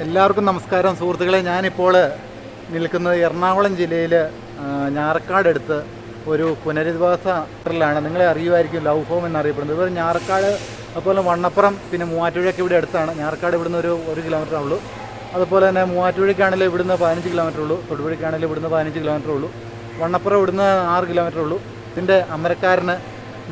എല്ലാവർക്കും നമസ്കാരം. സുഹൃത്തുക്കളെ ഞാനിപ്പോൾ നിൽക്കുന്നത് എറണാകുളം ജില്ലയിൽ ഞാറക്കാടടുത്ത് ഒരു പുനരധിവാസ സെന്ററിലാണ് നിങ്ങളെ അറിയുമായിരിക്കും ലവ് ഹോം എന്നറിയപ്പെടുന്നത്. ഇവർ ഞാറക്കാട് അതുപോലെ വണ്ണപ്പുറം പിന്നെ മൂവാറ്റുപുഴയൊക്കെ ഇവിടെ അടുത്താണ്. ഞാറക്കാട് ഇവിടുന്ന് ഒരു ഒരു കിലോമീറ്റർ ഉള്ളൂ. അതുപോലെ തന്നെ മൂവാറ്റുപുഴയ്ക്കാണെങ്കിലും ഇവിടുന്ന് പതിനഞ്ച് കിലോമീറ്റർ ഉള്ളൂ. തൊടുപുഴയ്ക്കാണെങ്കിൽ ഇവിടുന്ന് പതിനഞ്ച് കിലോമീറ്റർ ഉള്ളൂ. വണ്ണപ്പുറം ഇവിടുന്ന് ആറ് കിലോമീറ്റർ ഉള്ളൂ. ഇതിന്റെ അമരക്കാരന്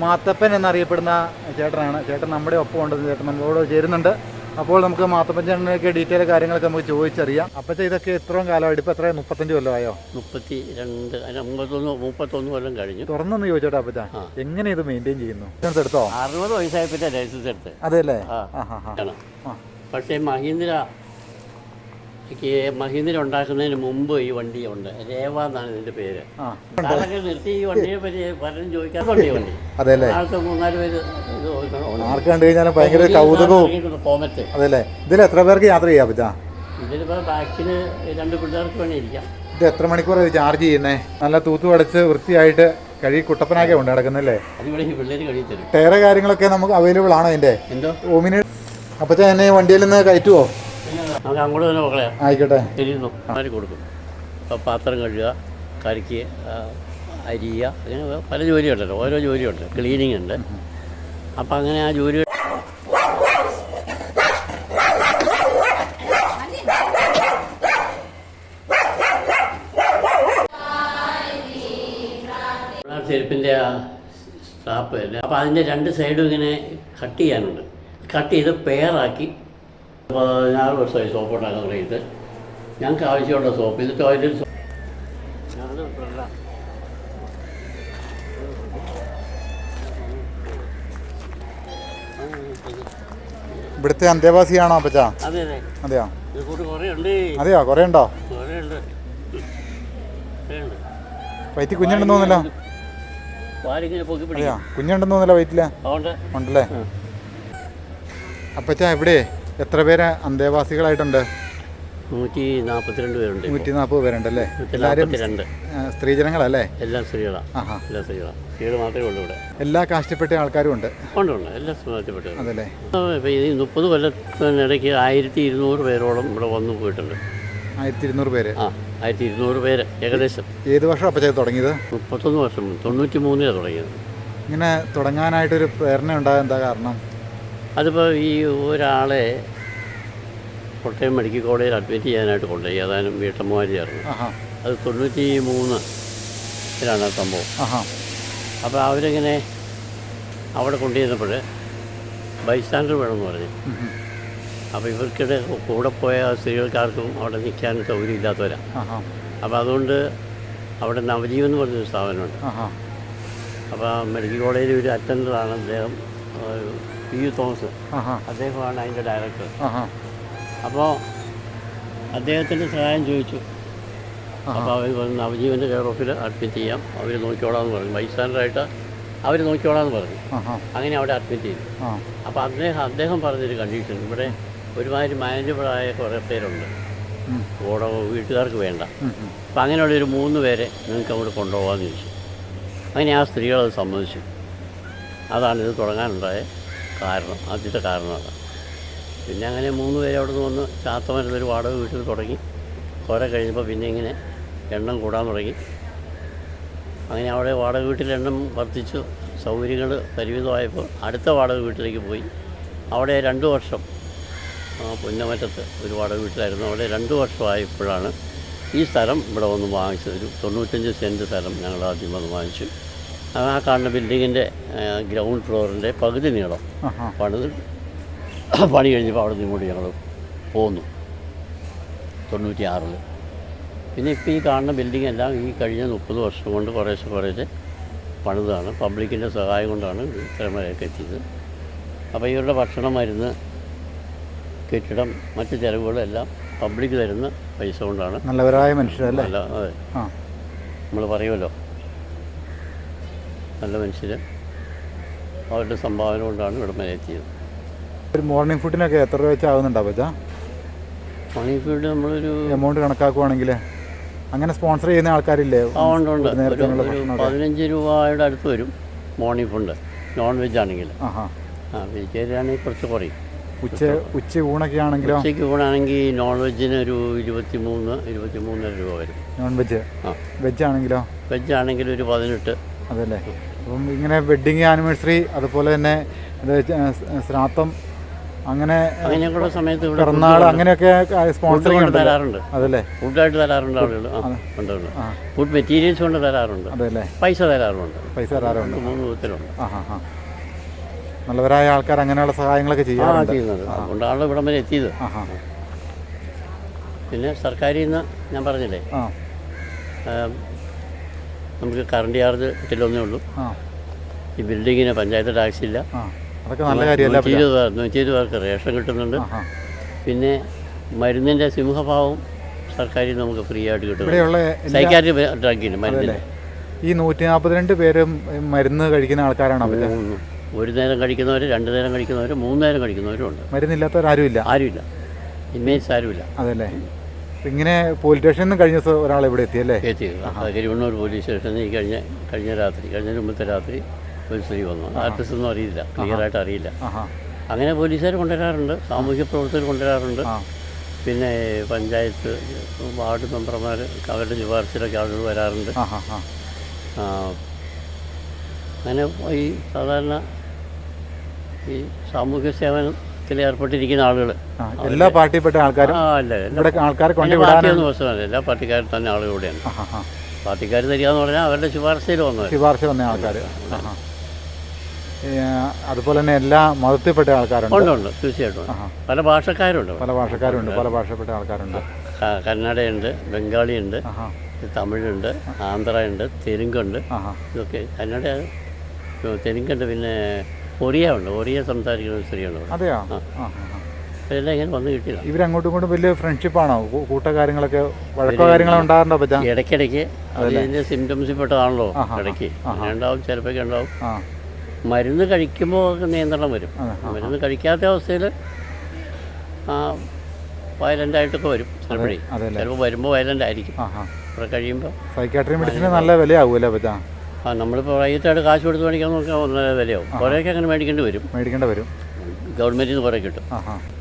മാത്തപ്പൻ എന്നറിയപ്പെടുന്ന ചേട്ടനാണ്. ചേട്ടൻ നമ്മുടെ ഒപ്പം ഉണ്ട് ചേട്ടൻ നമ്മളോട് ചേരുന്നുണ്ട്. അപ്പോൾ നമുക്ക് മാത്തപ്പൻ ചേട്ടനൊക്കെ ഡീറ്റെയിൽ കാര്യങ്ങളൊക്കെ നമുക്ക് ചോദിച്ചറിയാം. അപ്പോഴത്തെ ഇതൊക്കെ ഇത്രയും കാലമായിട്ട് ഇപ്പോൾ എത്ര മുപ്പത്തഞ്ച് കൊല്ലമായോ മുപ്പത്തി രണ്ട് മുപ്പത്തൊന്ന് മുപ്പത്തൊന്ന് കൊല്ലം കഴിഞ്ഞു. തുറന്നെന്ന് ചോദിച്ചോട്ടെ അപ്പച്ച. എങ്ങനെ ഇത് മെയിന്റെയിൻ ചെയ്യുന്നു? ലൈസൻസ് എടുത്തോ? അറുപത് വയസ്സായപ്പോഴത്തെ ലൈസൻസ് എടുത്ത് അതെ അല്ലേ പക്ഷേ മഹീന്ദ്ര മഹീന്ദ്ര ഉണ്ടാക്കുന്നതിന് മുമ്പ് ഈ വണ്ടി ഉണ്ട്. രേവ എന്നാണ് ഇതിന്റെ പേര്. അതൊക്കെ നിർത്തി ഈ വണ്ടിയെ പറ്റി പലരും ചോദിക്കാറുണ്ട് ഈ വണ്ടി അതെ അല്ലേ? ആൾക്ക് മൂന്നാൽ പേര് ഇത്. ആർക്ക് കണ്ടു കഴിഞ്ഞാലും ഭയങ്കര കൗതുകവും. കോമറ്റ് ഇതിൽ എത്ര പേർക്ക് യാത്ര ചെയ്യാൻ പറ്റാ ഇതിലിപ്പോ ബാക്കിന് രണ്ട് പിള്ളേർക്ക് വേണ്ടി ഇരിക്കാം. ഇത് എത്ര മണിക്കൂർ ചാർജ് ചെയ്യുന്നേ? നല്ല തൂത്തു അടച്ച് വൃത്തിയായിട്ട് കഴുകി കുട്ടപ്പനാക്കെ ഉണ്ട് തരും. ടയറ് കാര്യങ്ങളൊക്കെ നമുക്ക് അവൈലബിൾ ആണോ അതിന്റെ ഓമിന് അപ്പത്തെ എന്നെ വണ്ടിയിൽ നിന്ന് കയറ്റുമോ നമുക്ക് അങ്ങോട്ട് തന്നെ മക്കളെ. ആയിക്കോട്ടെ. തിരിയുന്നു ആര് കൊടുക്കും. അപ്പോൾ പാത്രം കഴുകുക കറിക്ക് അരിയ അരിയുക അങ്ങനെ പല ജോലിയുണ്ടല്ലോ. ഓരോ ജോലിയുണ്ട്. ക്ലീനിങ് ഉണ്ട്. അപ്പം അങ്ങനെ ആ ജോലി ചെരുപ്പിന്റെ ആ സ്റ്റാപ്പ് അല്ലേ? അപ്പോൾ അതിന്റെ രണ്ട് സൈഡും ഇങ്ങനെ കട്ട് ചെയ്യാനുണ്ട്. കട്ട് ചെയ്ത് പെയറാക്കി പതിനാറ് വർഷമായി സോപ്പ് ഉണ്ടാക്കാൻ തുടങ്ങിയിട്ട്. ഞങ്ങൾക്ക് ആവശ്യമുള്ള സോപ്പ് ഇത് ടോയ്ലറ്റ് സോപ്പ് ഇവിടുത്തെ അന്തേവാസിയാണോ അപ്പച്ച? അതെ അതെ. അതെയോ? അതെയോ? കുറേ ഉണ്ടോ? വയറ്റിൽ കുഞ്ഞുണ്ടെന്ന് തോന്നില്ല അതെയോ? കുഞ്ഞുണ്ടെന്ന് തോന്നില്ല വയറ്റിൽ ഉണ്ടല്ലേ? അപ്പച്ച ഇവിടെ എത്ര പേര് അന്തേവാസികളായിട്ടുണ്ട്? നൂറ്റി നാൽപ്പത്തിരണ്ട് പേരുണ്ട്. നൂറ്റി നാൽപ്പത് പേരുണ്ടല്ലേ? അല്ലേ എല്ലാവരും സ്ത്രീജനങ്ങളല്ലേ? എല്ലാം സ്ത്രീകളാണ് എല്ലാ സ്ത്രീകളാണ് സ്ത്രീകൾ മാത്രമേ ഉള്ളൂ ഇവിടെ. എല്ലാ കാഷ്ടപ്പെട്ട ആൾക്കാരും ഉണ്ട്. ഉണ്ട് ഉണ്ട്. എല്ലാം സമാജപ്പെട്ടത് അതല്ലേ? ഇപ്പോൾ ഈ മുപ്പത് കൊല്ലത്തിനിടയ്ക്ക് ആയിരത്തി ഇരുന്നൂറ് പേരോളം ഇവിടെ വന്നു പോയിട്ടുണ്ട്. ആയിരത്തി ഇരുന്നൂറ് പേര്. ആ ആയിരത്തി ഇരുന്നൂറ് പേര് ഏകദേശം. ഏത് വർഷം അപ്പച്ച തുടങ്ങിയത്? മുപ്പത്തൊന്ന് വർഷം തൊണ്ണൂറ്റി മൂന്നിലാണ് തുടങ്ങിയത്. ഇങ്ങനെ തുടങ്ങാനായിട്ടൊരു പ്രേരണ ഉണ്ടാകാൻ എന്താ കാരണം? അതിപ്പോൾ ഈ ഒരാളെ കോട്ടയം മെഡിക്കൽ കോളേജിൽ അഡ്മിറ്റ് ചെയ്യാനായിട്ട് കൊണ്ടുപോയി. ഏതാനും വീട്ടമ്മമാർ ചേർന്ന്. അത് തൊണ്ണൂറ്റി മൂന്നിലാണ് സംഭവം. അപ്പോൾ അവരിങ്ങനെ അവിടെ കൊണ്ടുചെന്നപ്പോൾ ബൈസ്റ്റാൻഡർ വേണമെന്ന് പറഞ്ഞു. അപ്പോൾ ഇവർക്കിടെ കൂടെ പോയ സ്ത്രീകൾക്കാർക്കും അവിടെ നിൽക്കാൻ സൗകര്യം ഇല്ലാത്തവരാണ് അപ്പോൾ അതുകൊണ്ട് അവിടെ നവജീവൻ എന്ന് പറഞ്ഞൊരു സ്ഥാപനമുണ്ട്. അപ്പോൾ മെഡിക്കൽ കോളേജിൽ ഒരു അറ്റൻഡറാണ് അദ്ദേഹം. P U Thomas. അദ്ദേഹമാണ് അതിന്റെ ഡയറക്ടർ അപ്പോൾ അദ്ദേഹത്തിന്റെ സഹായം ചോദിച്ചു. അപ്പോൾ അവർ പറഞ്ഞു നവജീവന്റെ കെയർ ഓഫിൽ അഡ്മിറ്റ് ചെയ്യാം. അവർ നോക്കിക്കോളാമെന്ന് പറഞ്ഞു. ബൈസ്റ്റാൻഡറായിട്ട് അവർ നോക്കിക്കോളാമെന്ന് പറഞ്ഞു. അങ്ങനെ അവിടെ അഡ്മിറ്റ് ചെയ്തു. അപ്പോൾ അദ്ദേഹം അദ്ദേഹം പറഞ്ഞൊരു കണ്ടീഷൻ ഇവിടെ ഒരുമാതിരി മാനേജബിളായ കുറേ പേരുണ്ട്. കൂടെ വീട്ടുകാർക്ക് വേണ്ട. അപ്പം അങ്ങനെയുള്ളൊരു മൂന്ന് പേരെ നിങ്ങൾക്ക് അങ്ങോട്ട് കൊണ്ടുപോകാമെന്ന് ചോദിച്ചു. അങ്ങനെ ആ സ്ത്രീകളത് സമ്മതിച്ചു. അതാണ് ഇത് തുടങ്ങാനുണ്ടായ കാരണം ആദ്യത്തെ കാരണം അതാണ്. പിന്നെ അങ്ങനെ മൂന്ന് പേര് അവിടെ നിന്ന് വന്ന് ചാത്തമരത്തൊരു വാടക വീട്ടിൽ തുടങ്ങി. കുറെ കഴിഞ്ഞപ്പോൾ പിന്നെ ഇങ്ങനെ എണ്ണം കൂടാൻ തുടങ്ങി. അങ്ങനെ അവിടെ വാടക വീട്ടിൽ എണ്ണം വർദ്ധിച്ചു സൗകര്യങ്ങൾ പരിമിതമായപ്പോൾ അടുത്ത വാടക വീട്ടിലേക്ക് പോയി. അവിടെ രണ്ട് വർഷം പുന്നമറ്റത്ത് ഒരു വാടക വീട്ടിലായിരുന്നു. അവിടെ രണ്ട് വർഷമായപ്പോഴാണ് ഈ സ്ഥലം ഇവിടെ വന്ന് വാങ്ങിച്ചത്. ഒരു തൊണ്ണൂറ്റഞ്ച് സെന്റ് സ്ഥലം ഞങ്ങൾ ആദ്യം വന്ന് വാങ്ങിച്ചു. ആ കാണുന്ന ബിൽഡിങ്ങിന്റെ ഗ്രൗണ്ട് ഫ്ലോറിന്റെ പകുതി നീളം. പണിത് പണി കഴിഞ്ഞപ്പോൾ അവിടെ നിന്ന് ഇങ്ങോട്ട് ഞങ്ങൾ പോന്നു തൊണ്ണൂറ്റി ആറിൽ പിന്നെ ഇപ്പോൾ ഈ കാണുന്ന ബിൽഡിംഗ് എല്ലാം ഈ കഴിഞ്ഞ മുപ്പത് വർഷം കൊണ്ട് കുറേശ്ശെ കുറേശ്ശെ പണിതാണ്. പബ്ലിക്കിന്റെ സഹായം കൊണ്ടാണ് ഇത് ഇത്രയും വരെയൊക്കെ എത്തിയത്. അപ്പോൾ ഇവരുടെ ഭക്ഷണം മരുന്ന് കെട്ടിടം മറ്റ് ചിലവുകളെല്ലാം പബ്ലിക് തരുന്ന പൈസ കൊണ്ടാണ്. നല്ലവരായ മനുഷ്യരല്ലേ? അല്ല അതെ. ആ. നമ്മൾ പറയുമല്ലോ. നല്ല മനുഷ്യർ അവരുടെ സംഭാവന കൊണ്ടാണ് ഇവിടെ വരെ എത്തിയത്. ഒരു മോർണിംഗ് ഫുഡിനൊക്കെ എത്ര രൂപ വെച്ച് ആകുന്നുണ്ടാവും അച്ഛാ മോർണിംഗ് ഫുഡ് നമ്മളൊരു എമൗണ്ട് കണക്കാക്കുവാണെങ്കിൽ അങ്ങനെ സ്പോൺസർ ചെയ്യുന്ന ആൾക്കാരില്ലേ? ഉണ്ട് ഉണ്ട്. ഒരു നേരത്തിനുള്ള പതിനഞ്ച് രൂപയുടെ അടുത്ത് വരും മോർണിംഗ് ഫുഡ് നോൺ വെജ് ആണെങ്കിൽ ആ വെജിറ്റേറിയൻ ആണെങ്കിൽ കുറച്ച് കുറയും. ഉച്ച ഉച്ച ഊണൊക്കെ ആണെങ്കിലോ ഉച്ചയ്ക്ക് ഊണാണെങ്കിൽ നോൺ വെജിന് ഒരു ഇരുപത്തി മൂന്ന് ഇരുപത്തി മൂന്നര രൂപ വരും. നോൺ വെജ് ആ. വെജ് ആണെങ്കിലോ? വെജ് ആണെങ്കിൽ ഒരു പതിനെട്ട്. അതല്ലേ? അപ്പം ഇങ്ങനെ വെഡ്ഡിങ് ആനിവേഴ്സറി അതുപോലെ തന്നെ ശ്രാദ്ധം അങ്ങനെ അങ്ങനെയൊക്കെയുള്ള സമയത്ത് ഇവിടെ പിറന്നാൾ അങ്ങനെയൊക്കെ സ്പോൺസറിങ് കൊണ്ട് തരാറുണ്ട്. അതല്ലേ? ഫുഡായിട്ട് തരാറുണ്ട് ആളുകൾ ഉണ്ട് ഉണ്ട് ഫുഡ് മെറ്റീരിയൽസ് കൊണ്ട് തരാറുണ്ട്. അതല്ലേ? പൈസ തരാറുണ്ട്. പൈസ തരാറുണ്ട്. മൂന്ന് വിധത്തിലുണ്ട്. നല്ലവരായ ആൾക്കാർ അങ്ങനെയുള്ള സഹായങ്ങളൊക്കെ ചെയ്യാറുണ്ട്. ചെയ്യുന്നത് അതുകൊണ്ടാണല്ലോ ഇവിടം വരെ എത്തിയത്. പിന്നെ സർക്കാരിൽ നിന്ന് ഞാൻ പറഞ്ഞില്ലേ? നമുക്ക് കറണ്ട് ചാർജ് കിട്ടില്ലൊന്നേ ഉള്ളൂ. ഈ ബിൽഡിങ്ങിന് പഞ്ചായത്ത് ടാക്സ് ഇല്ല നൂറ്റി ഇരുപത് പേർ നൂറ്റി ഇരുപത് പേർക്ക് റേഷൻ കിട്ടുന്നുണ്ട്. പിന്നെ മരുന്നിന്റെ സിംഹഭാവം സർക്കാരിൽ നമുക്ക് ഫ്രീ ആയിട്ട് കിട്ടും സൈക്കാട്രി ഡ്രഗിന് മരുന്നിന്റെ ഈ നൂറ്റി നാൽപ്പത്തിരണ്ട് പേരും മരുന്ന് കഴിക്കുന്ന ആൾക്കാരാണ് ഒരു നേരം കഴിക്കുന്നവർ രണ്ട് നേരം കഴിക്കുന്നവർ മൂന്ന് നേരം കഴിക്കുന്നവരും ഉണ്ട്. മരുന്നില്ലാത്തവരാരും ഇല്ല ആരുമില്ല. ഇൻമേറ്റ്സ് ആരുമില്ല. അതല്ലേ ഇങ്ങനെ പോലീസ് സ്റ്റേഷനിൽ നിന്ന് കഴിഞ്ഞ ദിവസം ഒരാൾ ഇവിടെ എത്തിയല്ലേ എത്തി. തിരുവണ്ണൂർ പോലീസ് സ്റ്റേഷനിൽ ഈ കഴിഞ്ഞ കഴിഞ്ഞ രാത്രി കഴിഞ്ഞ മുമ്പത്തെ രാത്രി ഒരു സ്ത്രീ വന്നു. അഡ്രസ് ഒന്നും അറിയില്ല. ക്ലിയർ ആയിട്ട് അറിയില്ല. അങ്ങനെ പോലീസുകാർ കൊണ്ടുവരാറുണ്ട്. സാമൂഹ്യ പ്രവർത്തകർ കൊണ്ടുവരാറുണ്ട്. പിന്നെ പഞ്ചായത്ത് വാർഡ് മെമ്പർമാർ അവരുടെ ശുപാർശയിലൊക്കെ ആളുകൾ വരാറുണ്ട്. അങ്ങനെ ഈ സാധാരണ ഈ സാമൂഹ്യ സേവനത്തിൽ ഏർപ്പെട്ടിരിക്കുന്ന ആളുകൾ എല്ലാ പാർട്ടിയിൽപ്പെട്ട ആൾക്കാരും ഇവിടെ ആൾക്കാരെ പ്രശ്നമല്ല. എല്ലാ പാർട്ടിക്കാരും തന്നെ ആളുകൾ ഇവിടെയാണ്. ആ പാർട്ടിക്കാർ തരികയെന്ന് പറഞ്ഞാൽ അവരുടെ ശുപാർശയിൽ വന്നു ശുപാർശ വന്ന ആൾക്കാർ അതുപോലെ തന്നെ എല്ലാ മതത്തിൽപ്പെട്ട ആൾക്കാരുണ്ട്. ഉണ്ട് ഉണ്ട്. തീർച്ചയായിട്ടും. പല ഭാഷക്കാരുണ്ട്. പല ഭാഷക്കാരുണ്ട് പല ഭാഷപ്പെട്ട ആൾക്കാരുണ്ട്. കന്നഡയുണ്ട് ബംഗാളിയുണ്ട് തമിഴുണ്ട് ആന്ധ്രയുണ്ട് തെലുങ്കുണ്ട്. ഇതൊക്കെ കന്നഡ തെലുങ്കുണ്ട് പിന്നെ ഒറിയ ഉണ്ട് ഒറിയ സംസാരിക്കുന്ന ഇവിടെ. അതെയോ. അതെല്ലാം ഇങ്ങനെ വന്ന് കിട്ടിയതാണ് ഇവരങ്ങോട്ടും ഇങ്ങോട്ടും വലിയ ഫ്രണ്ട്ഷിപ്പാണോ കൂട്ടകാര്യങ്ങളൊക്കെ വഴക്കോ കാര്യങ്ങളോ ഉണ്ടാകാറുണ്ടോ പറ്റാ ഇടയ്ക്കിടയ്ക്ക് അത് ഇതിന്റെ സിംറ്റംസിൽ പെട്ടതാണല്ലോ ഇടയ്ക്ക്. ഉണ്ടാവും ചിലപ്പോൾ ഉണ്ടാവും. മരുന്ന് കഴിക്കുമ്പോൾ നിയന്ത്രണം വരും. മരുന്ന് കഴിക്കാത്ത അവസ്ഥയിൽ വയലന്റ് ആയിട്ടൊക്കെ വരും ചിലപ്പോഴേ. ചിലപ്പോൾ വരുമ്പോൾ വയലന്റ് ആയിരിക്കും. കഴിയുമ്പോൾ സൈക്കാട്രി മെഡിസിന് നല്ല വിലയാവൂല്ലേ പറ്റാ ആ നമ്മളിപ്പോൾ വൈകിട്ടായിട്ട് കാശ് കൊടുത്ത് മേടിക്കാൻ നോക്കാൻ ഒന്നര വിലയാവും. കുറേയൊക്കെ അങ്ങനെ മേടിക്കേണ്ടി വരും. മേടിക്കേണ്ടി വരും. ഗവൺമെന്റിൽ നിന്ന് കുറേ കിട്ടും.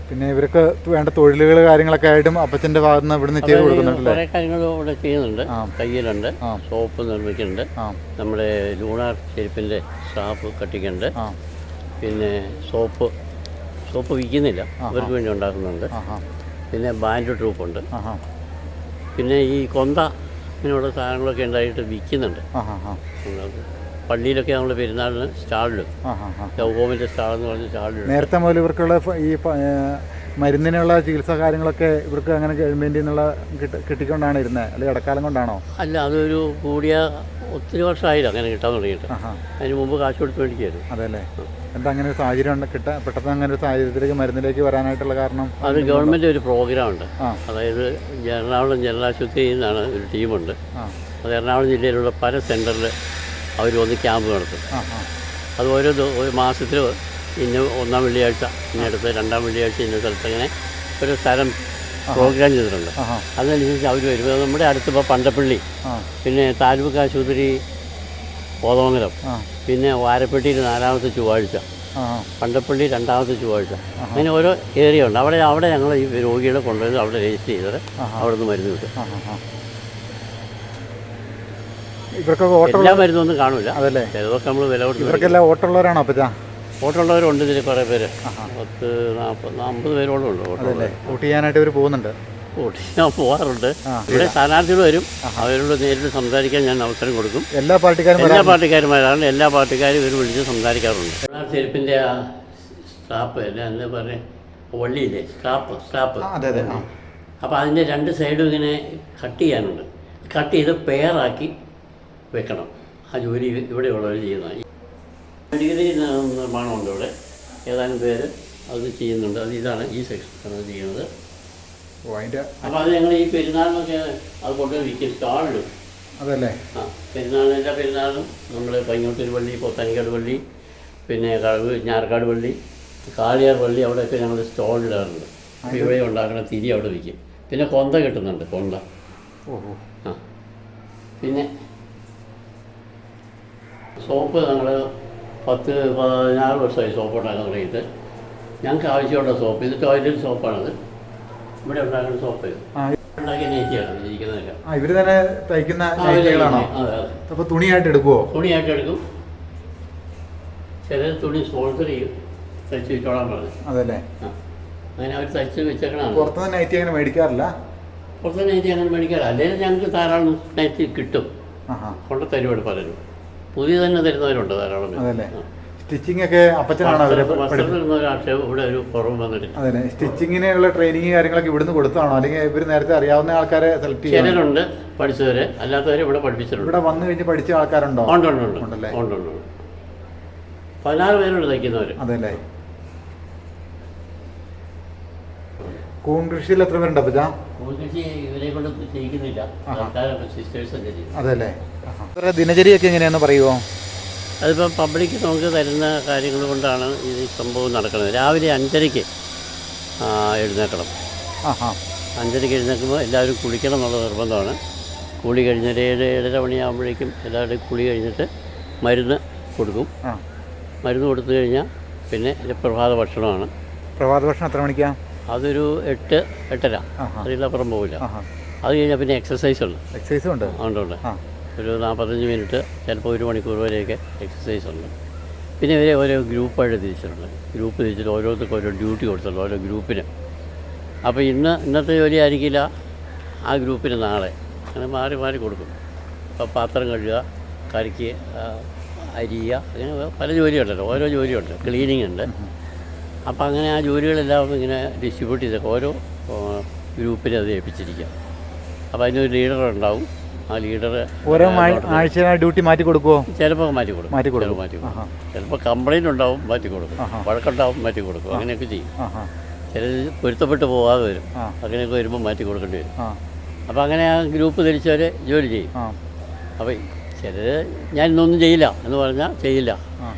പിന്നെ ഇവർക്ക് വേണ്ട തൊഴിലുകൾ കാര്യങ്ങളൊക്കെ ആയിട്ടും അപ്പച്ചന്റെ ഭാഗത്ത് നിന്ന് ഇവിടുന്ന് ചെയ്ത് കൊടുക്കുന്നുണ്ടല്ലേ കുറേ കാര്യങ്ങൾ ഇവിടെ ചെയ്യുന്നുണ്ട്. കയ്യിലുണ്ട്. തയ്യലുണ്ട് സോപ്പ് നിർമ്മിക്കുന്നുണ്ട്. നമ്മുടെ ലൂണാർ ചെരുപ്പിന്റെ സ്റ്റാഫ് കട്ടിക്കുന്നുണ്ട്. പിന്നെ സോപ്പ് സോപ്പ് വിൽക്കുന്നില്ല. അവർക്ക് വേണ്ടി ഉണ്ടാക്കുന്നുണ്ട്. പിന്നെ ബാൻഡ് ട്രൂപ്പുണ്ട്. ഉണ്ട് പിന്നെ ഈ കൊന്ത ഇങ്ങനെയുള്ള സാധനങ്ങളൊക്കെ ഉണ്ടായിട്ട് വിൽക്കുന്നുണ്ട്. പള്ളിയിലൊക്കെ നമ്മൾ പെരുന്നാളിന് സ്റ്റാളിലും ലൗകോമിന്റെ സ്റ്റാൾ എന്ന് പറഞ്ഞ സ്റ്റാളിലും നേരത്തെ മുതൽ ഇവർക്കുള്ള ഈ മരുന്നിനുള്ള ചികിത്സാ കാര്യങ്ങളൊക്കെ ഇവർക്ക് അങ്ങനെ ഗവൺമെന്റിൽ നിന്നുള്ള കിട്ട- കിട്ടിക്കൊണ്ടാണ് ഇരുന്നത് അല്ലെങ്കിൽ ഇടക്കാലം കൊണ്ടാണോ? അല്ല അതൊരു കൂടിയ ഒത്തിരി വർഷമായില്ല. അങ്ങനെ കിട്ടാൻ തുടങ്ങിയിട്ട്. അതിന് മുമ്പ് കാശ് കൊടുത്ത് മേടിക്കായിരുന്നു അതെല്ലേ എന്താ അങ്ങനെ ഒരു സാഹചര്യം കിട്ടാൻ പെട്ടെന്ന് അങ്ങനെ ഒരു സാഹചര്യത്തിലേക്ക് മരുന്നിലേക്ക് വരാനായിട്ടുള്ള കാരണം അത് ഗവൺമെന്റ് ഒരു പ്രോഗ്രാം ഉണ്ട്. അതായത് എറണാകുളം ജനറൽ ആശുപത്രിയിൽ നിന്നാണ് ഒരു ടീമുണ്ട് അത് എറണാകുളം ജില്ലയിലുള്ള പല സെന്ററിൽ അവർ വന്ന് ക്യാമ്പ് നടത്തും. അത് ഓരോ ഒരു മാസത്തിൽ ഇന്ന ഒന്നാം വെള്ളിയാഴ്ച ഇന്നടുത്ത് രണ്ടാം വെള്ളിയാഴ്ച ഇന്ന സ്ഥലത്ത് അങ്ങനെ ഒരു സ്ഥലം പ്രോഗ്രാം ചെയ്തിട്ടുണ്ട്. അതനുസരിച്ച് അവർ വരും. നമ്മുടെ അടുത്തിപ്പോൾ പണ്ടപ്പള്ളി പിന്നെ താലൂക്ക് ആശുപത്രി കോതമംഗലം പിന്നെ വാരപ്പെട്ടിയിൽ നാലാമത്തെ ചൊവ്വാഴ്ച പണ്ടപ്പള്ളി രണ്ടാമത്തെ ചൊവ്വാഴ്ച. അങ്ങനെ ഓരോ ഏരിയ ഉണ്ട്. അവിടെ അവിടെ ഞങ്ങൾ ഈ രോഗികളെ കൊണ്ടുവന്ന് അവിടെ രജിസ്റ്റർ ചെയ്തത്. അവിടെ നിന്ന് മരുന്ന് കിട്ടും. ഇവർക്കൊക്കെ ഓട്ടം എല്ലാ മരുന്നൊന്നും കാണില്ല അതല്ലേ? ചിലതൊക്കെ നമ്മൾ വില കൊടുക്കും ഇവർക്കെല്ലാം ഓട്ടമുള്ളവരാണോ അപ്പച്ചാ? ഓട്ടമുള്ളവരുണ്ട് ഇതിൽ കുറേ പേര്. പത്ത് നാൽപ്പത് അമ്പത് പേരോളം ഉണ്ട് ഓട്ടമുള്ളവർ വോട്ട് ചെയ്യാനായിട്ട് ഇവർ പോകുന്നുണ്ട്. വോട്ട് ഞാൻ പോകാറുണ്ട് ഇവിടെ സ്ഥാനാർത്ഥികൾ വരും. അവരോട് നേരിട്ട് സംസാരിക്കാൻ ഞാൻ അവസരം കൊടുക്കും. എല്ലാ പാർട്ടിക്കാരും എല്ലാ പാർട്ടിക്കാരുമാരാണ്. എല്ലാ പാർട്ടിക്കാരും ഇവർ വിളിച്ച് സംസാരിക്കാറുണ്ട്. ചെരുപ്പിന്റെ ആ സ്റ്റാപ്പ് അല്ല എന്താ പറയുക? വള്ളിയില്ലേ? സ്റ്റാപ്പ് സ്റ്റാപ്പ്. അപ്പോൾ അതിന്റെ രണ്ട് സൈഡും ഇങ്ങനെ കട്ട് ചെയ്യാനുണ്ട്. കട്ട് ചെയ്ത് പെയറാക്കി വെക്കണം. ആ ജോലി ഇവിടെയുള്ളവർ ചെയ്യുന്നതാണ് മെഡിക്കലി നിർമ്മാണമുണ്ട് ഇവിടെ. ഏതാനും പേര് അത് ചെയ്യുന്നുണ്ട്. അത് ഇതാണ് ഈ സെക്ഷനാണ് ചെയ്യുന്നത്. ഓ അതിന്റെ അപ്പോൾ അത് ഞങ്ങൾ ഈ പെരുന്നാളിനൊക്കെ അത് കൊണ്ടുപോയി വിൽക്കും. സ്റ്റാളിലും അതല്ലേ? ആ പെരുന്നാളിന് എല്ലാ പെരുന്നാളും നമ്മൾ പൈങ്ങോട്ടൂർ പള്ളി പോത്താനിക്കാട് പള്ളി പിന്നെ കടവ് ഞാർക്കാട് പള്ളി കാളിയാർ പള്ളി അവിടെയൊക്കെ ഞങ്ങൾ സ്റ്റോളിടാറുണ്ട്. അപ്പോൾ ഇവിടെ ഉണ്ടാക്കുന്ന തിരി അവിടെ വിൽക്കും. പിന്നെ കൊന്ത കിട്ടുന്നുണ്ട് കൊന്ത. ഓഹോ. ആ. പിന്നെ സോപ്പ് ഞങ്ങൾ പത്ത് പതിനാറ് വർഷമായി സോപ്പ് ഉണ്ടാക്കാൻ തുടങ്ങിയിട്ട്. ഞങ്ങൾക്ക് ആവശ്യമുള്ള സോപ്പ് ഇത് ടോയ്ലറ്റ് സോപ്പാണത് ഇവിടെ ഉണ്ടാക്കുന്ന സോപ്പ് ഉണ്ടാക്കിയ നെറ്റിയാണ് ഇരിക്കുന്നതൊക്കെ. ആ ഇവർ തന്നെ തയ്ക്കുന്ന നൈറ്റികളാണോ അതെ. തുണിയായിട്ട് എടുക്കുമോ തുണിയായിട്ട് എടുക്കും. ചിലർ തുണി സ്പോൺസർ ചെയ്യും. തയ്ച്ച് വെച്ചോളാൻ പറഞ്ഞു. അതല്ലേ? അങ്ങനെ അവർ തയ്ച്ച് വെച്ചേക്കണം പുറത്തുനിന്ന് നൈറ്റി അങ്ങനെ മേടിക്കാറില്ല? പുറത്ത് നൈറ്റി അങ്ങനെ മേടിക്കാറില്ല. അല്ലെങ്കിൽ ഞങ്ങൾക്ക് ധാരാളം നൈറ്റി കിട്ടും. കൊണ്ട് തരുവാണ് പലരും. പുതിയ തന്നെ തരുന്നവരുണ്ട് ധാരാളം. അതല്ലേ? സ്റ്റിച്ചിങ് ഒക്കെ അപ്പച്ചനാണ് അവരെ ഇവിടെ ഒരു കുറവ് വന്നിട്ടില്ല. അതെ സ്റ്റിച്ചിങ്ങിനുള്ള ട്രെയിനിങ് കാര്യങ്ങളൊക്കെ ഇവിടുന്ന് കൊടുത്താണോ? അല്ലെങ്കിൽ ഇവർ നേരത്തെ അറിയാവുന്ന ആൾക്കാരെ സെലക്ട് ചെയ്യാനുണ്ട് ചിലരുണ്ട് പഠിച്ചവരെ. അല്ലാത്തവരെ ഇവിടെ പഠിപ്പിച്ചിട്ടുണ്ട്. ഇവിടെ വന്നു കഴിഞ്ഞ് പഠിച്ച ആൾക്കാരുണ്ടോ? ഉണ്ട് ഉണ്ട് ഉണ്ട്. ഉണ്ടല്ലേ? ഉണ്ട് ഉണ്ട് ഉണ്ട്. പതിനാറ് പേരുണ്ട് തയ്ക്കുന്നവർ അതല്ലേ? കൂൺ കൃഷിയിൽ എത്ര പേരുണ്ട് അപ്പച്ച? കൃഷി ഇവരെ കൊണ്ട് ചെയ്യിക്കുന്നില്ല. ആഹാ. ആൾക്കാരൊക്കെ സിസ്റ്റേഴ്സ് ഒക്കെ ചെയ്യും അതല്ലേ? ഇവരുടെ ദിനചര്യയൊക്കെ എങ്ങനെയാന്ന് പറയുമോ അതിപ്പം പബ്ലിക് നമുക്ക് തരുന്ന കാര്യങ്ങൾ കൊണ്ടാണ് ഈ സംഭവം നടക്കുന്നത്. രാവിലെ അഞ്ചരയ്ക്ക് എഴുന്നേക്കണം അഞ്ചരയ്ക്ക് എഴുന്നേൽക്കുമ്പോൾ എല്ലാവരും കുളിക്കണം എന്നുള്ള നിർബന്ധമാണ്. കുളി കഴിഞ്ഞൊരു ഏഴ് ഏഴര മണിയാകുമ്പോഴേക്കും എല്ലാവരുടെയും കുളി കഴിഞ്ഞിട്ട് മരുന്ന് കൊടുക്കും. മരുന്ന് കൊടുത്തു കഴിഞ്ഞാൽ പിന്നെ പ്രഭാത ഭക്ഷണമാണ്. പ്രഭാത ഭക്ഷണം എത്ര മണിക്കാ? അതൊരു എട്ട് എട്ടര. അതിലപ്പുറം പോകില്ല അത് കഴിഞ്ഞാൽ പിന്നെ എക്സസൈസ് ഉണ്ട് എക്സസൈസ് ഉണ്ട്. ഉണ്ട് ഉണ്ട് ഒരു നാൽപ്പത്തഞ്ച് മിനിറ്റ് ചിലപ്പോൾ ഒരു മണിക്കൂർ വരെയൊക്കെ എക്സസൈസ് ഉണ്ട്. പിന്നെ ഇവരെ ഓരോ ഗ്രൂപ്പായിട്ട് തിരിച്ചിട്ടുണ്ട്. ഗ്രൂപ്പ് തിരിച്ചിട്ട് ഓരോരുത്തർക്കും ഓരോ ഡ്യൂട്ടി കൊടുത്തിട്ടുണ്ട് ഓരോ ഗ്രൂപ്പിന്. അപ്പോൾ ഇന്ന് ഇന്നത്തെ ജോലി ആയിരിക്കില്ല ആ ഗ്രൂപ്പിന് നാളെ. അങ്ങനെ മാറി മാറി കൊടുക്കും. അപ്പോൾ പാത്രം കഴുകുക കറിക്ക് അരിയുക അങ്ങനെ പല ജോലിയുണ്ടല്ലോ. ഓരോ ജോലിയുണ്ട്. ക്ലീനിങ് ഉണ്ട്. അപ്പോൾ അങ്ങനെ ആ ജോലികളെല്ലാം ഇങ്ങനെ ഡിസ്ട്രിബ്യൂട്ട് ചെയ്തൊക്കെ ഓരോ ഗ്രൂപ്പിനെ അത് ഏൽപ്പിച്ചിരിക്കാം അപ്പോൾ അതിനൊരു ലീഡർ ഉണ്ടാവും. ആ ലീഡർ ഓരോ ആഴ്ച ഡ്യൂട്ടി മാറ്റി കൊടുക്കുമോ ചിലപ്പോൾ മാറ്റി കൊടുക്കും. മാറ്റി കൊടുക്കും. ചിലപ്പോൾ മാറ്റി കൊടുക്കും. ചിലപ്പോൾ കംപ്ലൈന്റ് ഉണ്ടാവും മാറ്റി കൊടുക്കും. വഴക്കുണ്ടാവും മാറ്റി കൊടുക്കും. അങ്ങനെയൊക്കെ ചെയ്യും. ചിലർ പൊരുത്തപ്പെട്ട് പോകാതെ വരും. അങ്ങനെയൊക്കെ വരുമ്പോൾ മാറ്റി കൊടുക്കേണ്ടി വരും. അപ്പോൾ അങ്ങനെ ആ ഗ്രൂപ്പ് ധരിച്ചവരെ ജോലി ചെയ്യും. അപ്പോൾ ചിലർ ഞാൻ ഇന്നൊന്നും ചെയ്യില്ല എന്ന് പറഞ്ഞാൽ ചെയ്യില്ല.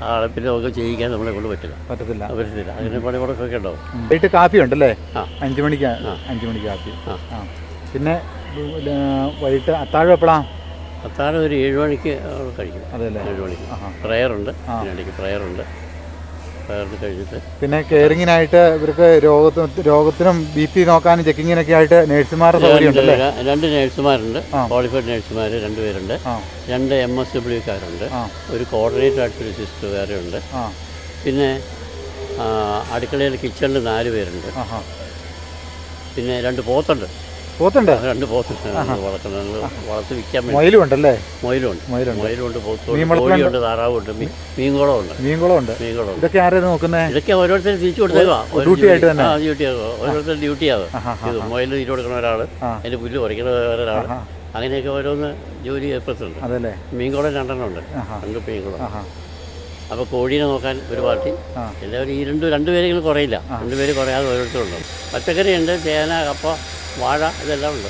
ആളെ പിന്നെ ഒക്കെ ചെയ്യിക്കാൻ നമ്മളെ കൊണ്ട് പറ്റില്ല. പറ്റത്തില്ല. അത് പറ്റത്തില്ല. അതിന് പണി മുടക്കൊക്കെ ഉണ്ടാവും. വൈകിട്ട് കാപ്പി ഉണ്ടല്ലേ? ആ. അഞ്ച് മണിക്ക് ആ. അഞ്ച് മണിക്ക് കാപ്പി. ആ. ആ. പിന്നെ വൈകിട്ട് അത്താഴം എപ്പോഴാ അത്താഴം ഒരു ഏഴ് മണിക്ക് കഴിക്കും. അതെല്ലേ? ഏഴ് മണിക്ക്. പ്രയറുണ്ട്. അതിനിടയ്ക്ക് പ്രയറുണ്ട്. കഴിഞ്ഞിട്ട്. പിന്നെ കെയറിങ്ങിനായിട്ട് ഇവർക്ക് രോഗത്തിന് രോഗത്തിനും ബി പി നോക്കാനും ചെക്കിങ്ങിനൊക്കെ ആയിട്ട് നേഴ്സുമാരുടെ സൗകര്യമുണ്ട് രണ്ട് നേഴ്സുമാരുണ്ട്. ക്വാളിഫൈഡ് നേഴ്സുമാർ രണ്ടുപേരുണ്ട് രണ്ട് എം എസ് ഡബ്ല്യുക്കാരുണ്ട് ഒരു കോർഡിനേറ്റർ ആയിട്ടൊരു സിസ്റ്റർ വേറെ ഉണ്ട് പിന്നെ അടുക്കളയിൽ കിച്ചണിൽ നാല് പേരുണ്ട്. പിന്നെ രണ്ട് പോത്തുണ്ട്. പോത്തുണ്ട്? രണ്ട് വളർത്തുന്നത് ഞങ്ങൾ വളർത്തി വിൽക്കാൻ വേണ്ടി. മൊയിലും മൊയിലുണ്ട്. മൊയിലുണ്ട്. കോഴിയുണ്ട് താറാവുണ്ട് മീൻകുളമുണ്ട്. മീൻകുളമുണ്ട്. മീൻകുളം ഇതൊക്കെ ആരാ നോക്കുന്നേ? ഇതൊക്കെ ഓരോരുത്തർ തിരിച്ചു കൊടുത്തേക്കാ ഡ്യൂട്ടി ആയിട്ട് തന്നെ? ഡ്യൂട്ടി ഓരോരുത്തർ ഡ്യൂട്ടി ആകും ഇത് മൊയിൽ തിരിച്ചു കൊടുക്കുന്ന ഒരാൾ അതിന്റെ പുല്ല് പറിക്കുന്ന ഒരാൾ അങ്ങനെയൊക്കെ ഓരോന്ന് ജോലി ഏർപ്പെടുത്തുന്നുണ്ട്. അതല്ലേ? മീൻകുളം രണ്ടെണ്ണം ഉണ്ട്. രണ്ട് മീൻകുളം. അപ്പോൾ കോഴീനെ നോക്കാൻ ഒരു പാർട്ടി. എല്ലാവരും ഈ രണ്ട് രണ്ടുപേരെങ്കിലും കുറയില്ല. രണ്ടുപേര് കുറയാതെ ഓരോരുത്തരുണ്ട്. പച്ചക്കറിയുണ്ട് ചേന കപ്പ വാഴ ഇതെല്ലാം ഉണ്ട്.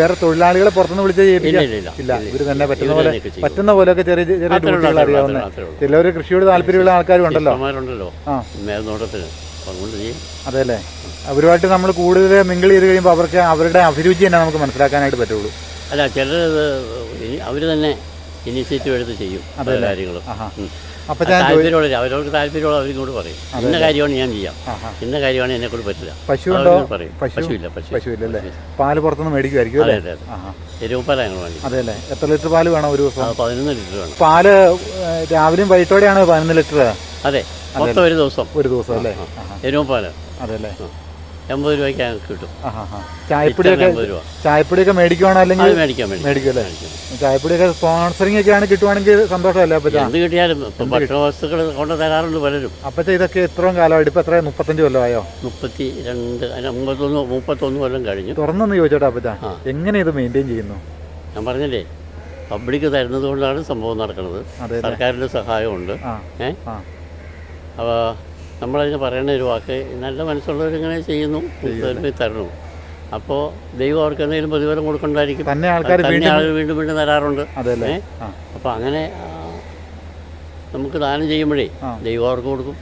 വേറെ തൊഴിലാളികളെ പുറത്തുനിന്ന് വിളിച്ച് ഇല്ല ഇവർ തന്നെ പറ്റുന്ന പോലെ. പറ്റുന്ന പോലെയൊക്കെ ചെറിയ ചെറിയ ഡ്യൂട്ടികൾ അറിയാവുന്ന ചിലവര് കൃഷിയോട് താല്പര്യമുള്ള ആൾക്കാരും ഉണ്ടല്ലോ മേൽനോട്ടത്തിന് അതെല്ലേ അവരുമായിട്ട് നമ്മൾ കൂടുതൽ മിങ്കിൾ ചെയ്ത് കഴിയുമ്പോൾ അവർക്ക് അവരുടെ അഭിരുചി തന്നെ നമുക്ക് മനസ്സിലാക്കാനായിട്ട് പറ്റുള്ളൂ. അല്ല ചിലർ അവർ തന്നെ ഇനിഷ്യേറ്റീവ് എടുത്ത് ചെയ്യും അതെ കാര്യങ്ങളും. അപ്പൊ ഞാൻ താല്പര്യമുള്ള അവരോട് താല്പര്യമുള്ള അവരിങ്ങോട്ട് പറയും. ഇന്ന കാര്യമാണ് ഞാൻ ചെയ്യാം. ഇന്ന കാര്യമാണ് എന്നെ കൊണ്ട് പറ്റില്ല. പശു പറയും. പശു പശുവില്ല പശു പശുവില്ലല്ലേ പാൽ പുറത്തുനിന്ന് മേടിക്കുമായിരിക്കും അതെ അല്ലേ അതെ. എരിവ് പാലാണ് ഞങ്ങൾ വേണ്ടി അതെല്ലേ എത്ര ലിറ്റർ പാൽ വേണം ഒരു ദിവസം? പതിനൊന്ന് ലിറ്റർ വേണം. പാൽ രാവിലെയും വൈകിട്ടോടെയാണ് പതിനൊന്ന് ലിറ്റർ? അതെ മൊത്തം ഒരു ദിവസം. ഒരു ദിവസം അല്ലേ? എരിവ് പാൽ. അതെ അതെല്ലേ എൺപത് രൂപയ്ക്ക് ഞങ്ങൾക്ക് കിട്ടും. ചായപ്പൊടിയൊക്കെ ചായപ്പൊടിയൊക്കെ മേടിക്കുവാണോ അല്ലെങ്കിൽ മേടിക്കാം മേടിക്കാം അല്ലേ. ചായപ്പൊടിയൊക്കെ സ്പോൺസറിങ് ഒക്കെയാണ് കിട്ടുവാണെങ്കിൽ സന്തോഷമല്ലേ അപ്പൊ എന്ത് കിട്ടിയാലും ഭക്ഷണ വസ്തുക്കൾ കൊണ്ട് തരാറുണ്ട് പലരും. അപ്പച്ച ഇതൊക്കെ ഇത്രയും കാലമായിട്ട് ഇപ്പൊ എത്ര മുപ്പത്തഞ്ച് കൊല്ലമായോ മുപ്പത്തി രണ്ട് അമ്പത്തൊന്ന് മുപ്പത്തൊന്ന് മുപ്പത്തൊന്ന് കൊല്ലം കഴിഞ്ഞു. തുറന്നൊന്ന് ചോദിച്ചോട്ടെ അപ്പച്ചാ. എങ്ങനെ ഇത് മെയിന്റെയിൻ ചെയ്യുന്നു? ഞാൻ പറഞ്ഞില്ലേ പബ്ലിക് തരുന്നത് കൊണ്ടാണ് സംഭവം നടക്കുന്നത്. സർക്കാരിന്റെ സർക്കാരിന്റെ സഹായമുണ്ട്. ആ. ഏ? ആ. അപ്പോൾ നമ്മളതിന് പറയുന്ന ഒരു വാക്ക് നല്ല മനസ്സുള്ളവരിങ്ങനെ ചെയ്യുന്നു തരുന്നു തരണു. അപ്പോൾ ദൈവം അവർക്ക് എന്തെങ്കിലും പ്രതിഫലം കൊടുക്കണ്ടായിരിക്കും. തന്നെ ആൾക്കാർ വീണ്ടും വീണ്ടും തരാറുണ്ട്. അപ്പോൾ അങ്ങനെ നമുക്ക് ദാനം ചെയ്യുമ്പോഴേ. ദൈവം അവർക്ക് കൊടുക്കും.